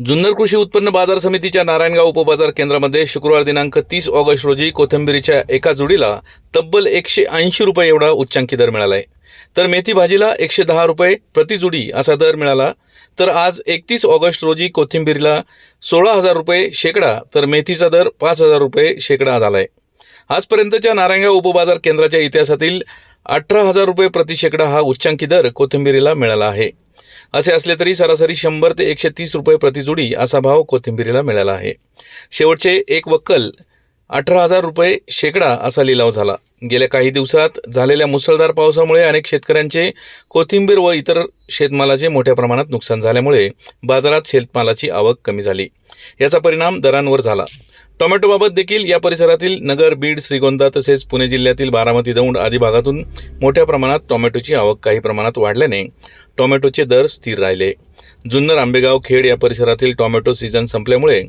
जुन्नर कृषी उत्पन्न बाजार समितीच्या नारायणगाव उपबाजार केंद्रामध्ये शुक्रवार दिनांक तीस ऑगस्ट रोजी कोथिंबिरीच्या एका जुडीला तब्बल एकशे ऐंशी रुपये एवढा उच्चांकी दर मिळाला आहे तर मेथी भाजीला एकशे दहा रुपये प्रतिजुडी असा दर मिळाला. तर आज एकतीस ऑगस्ट रोजी कोथिंबीरीला सोळा हजार रुपये शेकडा तर मेथीचा दर पाच हजार रुपये शेकडा झाला आहे आजपर्यंतच्या नारायणगाव उपबाजार केंद्राच्या इतिहासातील अठरा हजार रुपये प्रति शेकडा हा उच्चांकी दर कोथिंबिरीला मिळाला आहे. असे असले तरी सरासरी शंभर ते एकशे तीस रुपये प्रतिजुडी असा भाव कोथिंबिरीला मिळाला आहे. शेवटचे एक वक्कल अठरा हजार रुपये शेकडा असा लिलाव झाला. गेल्या काही दिवसात झालेल्या मुसळधार पावसामुळे अनेक शेतकऱ्यांचे कोथिंबीर व इतर शेतमालाचे मोठ्या प्रमाणात नुकसान झाल्यामुळे बाजारात शेतमालाची आवक कमी झाली. याचा परिणाम दरांवर झाला. टोमॅटोबाबत देखील या परिसरातील नगर बीड श्रीगोंदा तसेच पुणे जिल्ह्यातील बारामती दौंड आदी भागातून मोठ्या प्रमाणात टोमॅटोची आवक काही प्रमाणात वाढल्याने टोमॅटोचे दर स्थिर राहिले. जुन्नर आंबेगाव खेड या परिसरातील टोमॅटो सीझन संपल्यामुळे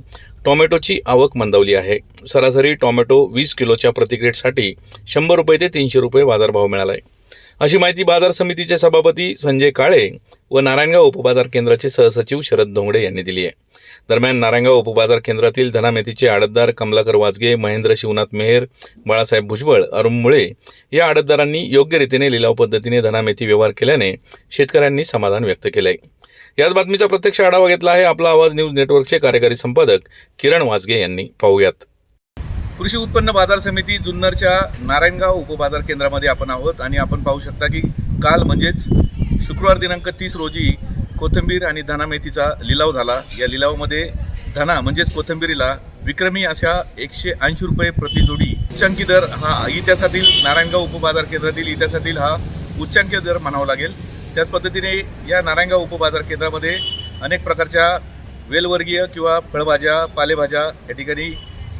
टोमॅटोची आवक मंदावली आहे. सरासरी टोमॅटो वीस किलोच्या प्रतिक्रेटसाठी शंभर रुपये ते तीनशे रुपये बाजारभाव मिळाला आहे अशी माहिती बाजार समितीचे सभापती संजय काळे व नारायणगाव उपबाजार केंद्राचे सहसचिव शरद धोंगडे यांनी दिली आहे. दरम्यान नारायणगाव उपबाजार केंद्रातील धनामेथीचे आडतदार कमलाकर वाजगे महेंद्र शिवनाथ मेहर बाळासाहेब भुजबळ अरुण मुळे या आडतदारांनी योग्य रीतीने लिलाव पद्धतीने धनामेथी व्यवहार केल्याने शेतकऱ्यांनी समाधान व्यक्त केले आहे याच बातमीचा प्रत्यक्ष आढावा घेतला आहे आपला आवाज न्यूज नेटवर्कचे कार्यकारी संपादक किरण वाजगे यांनी. पाहूयात. कृषी उत्पन्न बाजार समिती जुन्नरच्या नारायणगाव उपबाजार केंद्रामध्ये आपण आहोत आणि आपण पाहू शकता की काल म्हणजेच शुक्रवार दिनांक तीस रोजी कोथिंबीर आणि धना मेथीचा लिलाव झाला. या लिलावामध्ये धना म्हणजेच कोथिंबीरीला विक्रमी अशा एकशे ऐंशी रुपये प्रति जोडी उच्चांकी दर हा इतिहासातील नारायणगाव उपबाजार केंद्रातील इतिहासातील हा उच्चांकी दर म्हणावा लागेल. त्याच पद्धतीने या नारायणगाव उपबाजार केंद्रामध्ये अनेक प्रकारच्या वेलवर्गीय किंवा फळभाज्या पालेभाज्या या ठिकाणी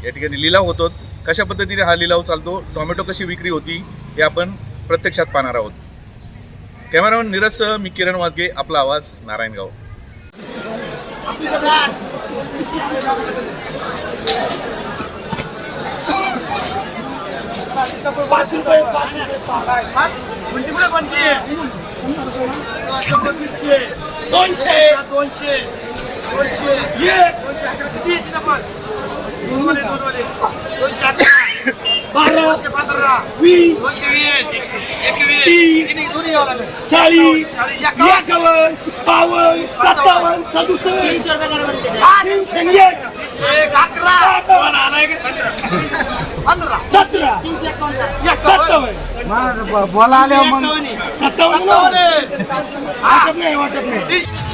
या ठिकाणी लिलाव होतो. कशा पद्धतीने हा लिलाव चालतो? टोमॅटो कशी विक्री होती? हे आपण प्रत्यक्षात पाहणार आहोत. कॅमेरामॅन नीरजसह मी किरण वाजगे आपला आवाज नारायणगाव. पाच रुपये दोनशे दोनशे दोनशे वीस दोनशे वीस एकवीस तीस दोन्ही यावं लागेल चाळीस एकावन्न बावन्न सत्तावन्न सदुसष्ट तीनशे एक तीनशे एक अकरा पंधरा सतरा सत्तावन्न बोला आल्या मग सत्तावन्न वाटत नाही वाटत नाही